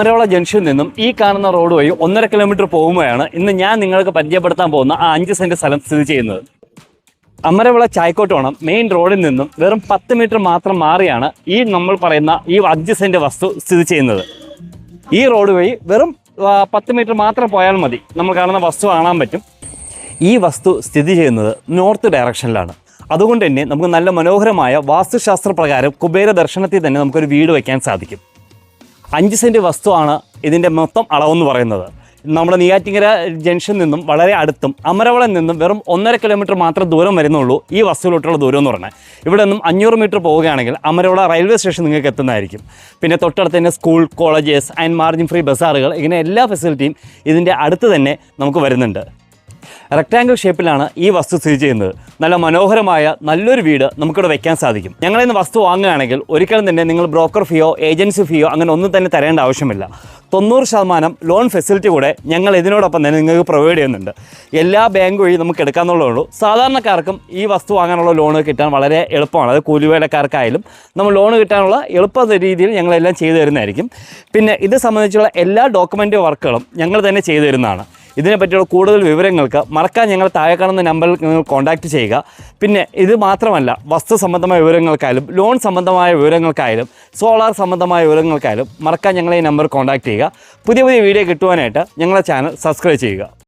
അമരവള ജംഗ്ഷനിൽ നിന്നും ഈ കാണുന്ന റോഡ് വഴി ഒന്നര കിലോമീറ്റർ പോകുമ്പോഴാണ് ഇന്ന് ഞാൻ നിങ്ങൾക്ക് പരിചയപ്പെടുത്താൻ പോകുന്ന ആ അഞ്ച് സെന്റ് സ്ഥലം സ്ഥിതി ചെയ്യുന്നത്. അമരവിള ചായക്കോട്ടോണം മെയിൻ റോഡിൽ നിന്നും വെറും പത്ത് മീറ്റർ മാത്രം മാറിയാണ് ഈ നമ്മൾ പറയുന്ന ഈ അഞ്ച് സെന്റ് വസ്തു സ്ഥിതി ചെയ്യുന്നത്. ഈ റോഡ് വഴി വെറും പത്ത് മീറ്റർ മാത്രം പോയാൽ മതി. നമ്മൾ കാണുന്ന വസ്തു കാണാൻ പറ്റും. ഈ വസ്തു സ്ഥിതി ചെയ്യുന്നത് നോർത്ത് ഡയറക്ഷനിലാണ്. അതുകൊണ്ട് തന്നെ നമുക്ക് നല്ല മനോഹരമായ വാസ്തുശാസ്ത്ര പ്രകാരം കുബേര ദർശനത്തിൽ തന്നെ നമുക്കൊരു വീട് വയ്ക്കാൻ സാധിക്കും. അഞ്ച് സെന്റ് വസ്തുവാണ് ഇതിന്റെ മൊത്തം അളവെന്ന് പറയുന്നത്. നമ്മുടെ നെയ്യാറ്റിങ്കര ജംഗ്ഷനിൽ നിന്നും വളരെ അടുത്തും അമരവളം നിന്നും വെറും ഒന്നര കിലോമീറ്റർ മാത്രം ദൂരം വരുന്നുള്ളൂ ഈ വസ്തുവിലോട്ടുള്ള ദൂരം എന്ന് പറഞ്ഞാൽ ഇവിടെ നിന്നും അഞ്ഞൂറ് മീറ്റർ പോവുകയാണെങ്കിൽ അമരവള റെയിൽവേ സ്റ്റേഷൻ നിങ്ങൾക്ക് എത്തുന്നതായിരിക്കും. പിന്നെ തൊട്ടടുത്ത് തന്നെ school colleges and margin free ബസ്സാറുകൾ ഇങ്ങനെ എല്ലാ ഫെസിലിറ്റിയും ഇതിന്റെ അടുത്ത് തന്നെ നമുക്ക് വരുന്നുണ്ട്. റെക്ടാങ്കിൾ ഷേപ്പിലാണ് ഈ വസ്തു സ്ഥിതി ചെയ്യുന്നത്. നല്ല മനോഹരമായ നല്ലൊരു വീട് നമുക്കിവിടെ വെക്കാൻ സാധിക്കും. ഞങ്ങൾ ഇന്ന് വസ്തു വാങ്ങുകയാണെങ്കിൽ ഒരിക്കലും തന്നെ നിങ്ങൾ ബ്രോക്കർ ഫീയോ ഏജൻസി ഫീയോ അങ്ങനെ ഒന്നും തന്നെ തരേണ്ട ആവശ്യമില്ല. തൊണ്ണൂറ് ശതമാനം ലോൺ ഫെസിലിറ്റി കൂടെ ഞങ്ങൾ ഇതിനോടൊപ്പം തന്നെ നിങ്ങൾക്ക് പ്രൊവൈഡ് ചെയ്യുന്നുണ്ട്. എല്ലാ ബാങ്ക് വഴി നമുക്ക് എടുക്കാമെന്നുള്ളതേ ഉള്ളൂ. സാധാരണക്കാർക്കും ഈ വസ്തു വാങ്ങാനുള്ള ലോൺ കിട്ടാൻ വളരെ എളുപ്പമാണ്. അത് കൂലിവേലക്കാർക്കായാലും നമ്മൾ ലോൺ കിട്ടാനുള്ള എളുപ്പ രീതിയിൽ ഞങ്ങളെല്ലാം ചെയ്തു തരുന്നതായിരിക്കും. പിന്നെ ഇത് സംബന്ധിച്ചുള്ള എല്ലാ ഡോക്യുമെന്റ് വർക്കുകളും ഞങ്ങൾ തന്നെ ചെയ്തു തരുന്നതാണ്. ഇതിനെപ്പറ്റിയുള്ള കൂടുതൽ വിവരങ്ങൾക്ക് മറക്കാൻ ഞങ്ങൾ താഴെ കാണുന്ന നമ്പറിൽ നിങ്ങൾ കോൺടാക്റ്റ് ചെയ്യുക. പിന്നെ ഇത് മാത്രമല്ല വസ്തു സംബന്ധമായ വിവരങ്ങൾക്കായാലും ലോൺ സംബന്ധമായ വിവരങ്ങൾക്കായാലും സോളാർ സംബന്ധമായ വിവരങ്ങൾക്കായാലും മറക്കാൻ ഞങ്ങളെ ഈ നമ്പർ കോൺടാക്റ്റ് ചെയ്യുക. പുതിയ പുതിയ വീഡിയോ കിട്ടുവാനായിട്ട് ഞങ്ങളുടെ ചാനൽ സബ്സ്ക്രൈബ് ചെയ്യുക.